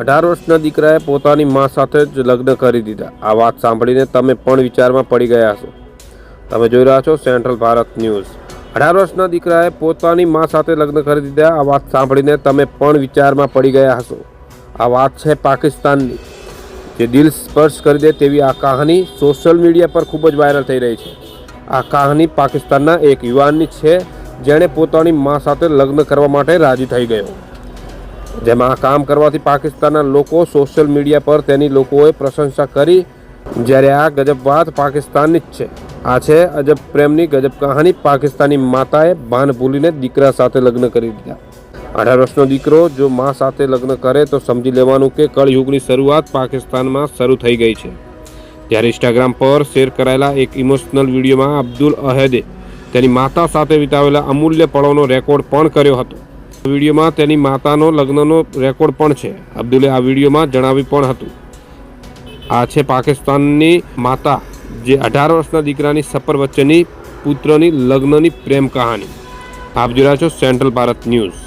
અઢાર વર્ષના દીકરાએ પોતાની મા સાથે જ લગ્ન કરી દીધા. આ વાત સાંભળીને તમે પણ વિચારમાં પડી ગયા છો તમે જોઈ રહ્યા છો સેન્ટ્રલ ભારત ન્યૂઝ. અઢાર વર્ષના દીકરાએ પોતાની મા સાથે લગ્ન કરી દીધા. આ વાત સાંભળીને તમે પણ વિચારમાં પડી ગયા હશો. આ વાત છે પાકિસ્તાનની, જે દિલ સ્પર્શ કરી દે તેવી આ કહાની સોશિયલ મીડિયા પર ખૂબ જ વાયરલ થઈ રહી છે. આ કહાની પાકિસ્તાનના એક યુવાનની છે, જેણે પોતાની મા સાથે લગ્ન કરવા માટે રાજી થઈ ગયો. જેમાં આ કામ કરવાથી પાકિસ્તાનના લોકો સોશિયલ મીડિયા પર તેની લોકોએ પ્રશંસા કરી, જ્યારે આ ગજબ વાત પાકિસ્તાનની જ છે. આ છે અજબ પ્રેમની ગજબ કહાની. પાકિસ્તાની માતાએ ભાન ભૂલીને દીકરા સાથે લગ્ન કરી દીધા. અઢાર વર્ષનો દીકરો જો મા સાથે લગ્ન કરે તો સમજી લેવાનું કે કળયુગની શરૂઆત પાકિસ્તાનમાં શરૂ થઈ ગઈ છે. ત્યારે ઇન્સ્ટાગ્રામ પર શેર કરાયેલા એક ઇમોશનલ વિડીયોમાં અબ્દુલ અહેદે તેની માતા સાથે વિતાવેલા અમૂલ્ય પળોનો રેકોર્ડ પણ કર્યો હતો. વિડીયોમાં તેની માતાનો લગ્નનો રેકોર્ડ પણ છે. અબ્દુલે આ વિડીયોમાં જણાવ્યું પણ હતું. આ છે પાકિસ્તાનની માતા, જે અઢાર વર્ષના દીકરાની સફર વચ્ચેની પુત્રની લગ્નની પ્રેમ કહાની. આપ જોયા છો સેન્ટ્રલ ભારત ન્યૂઝ.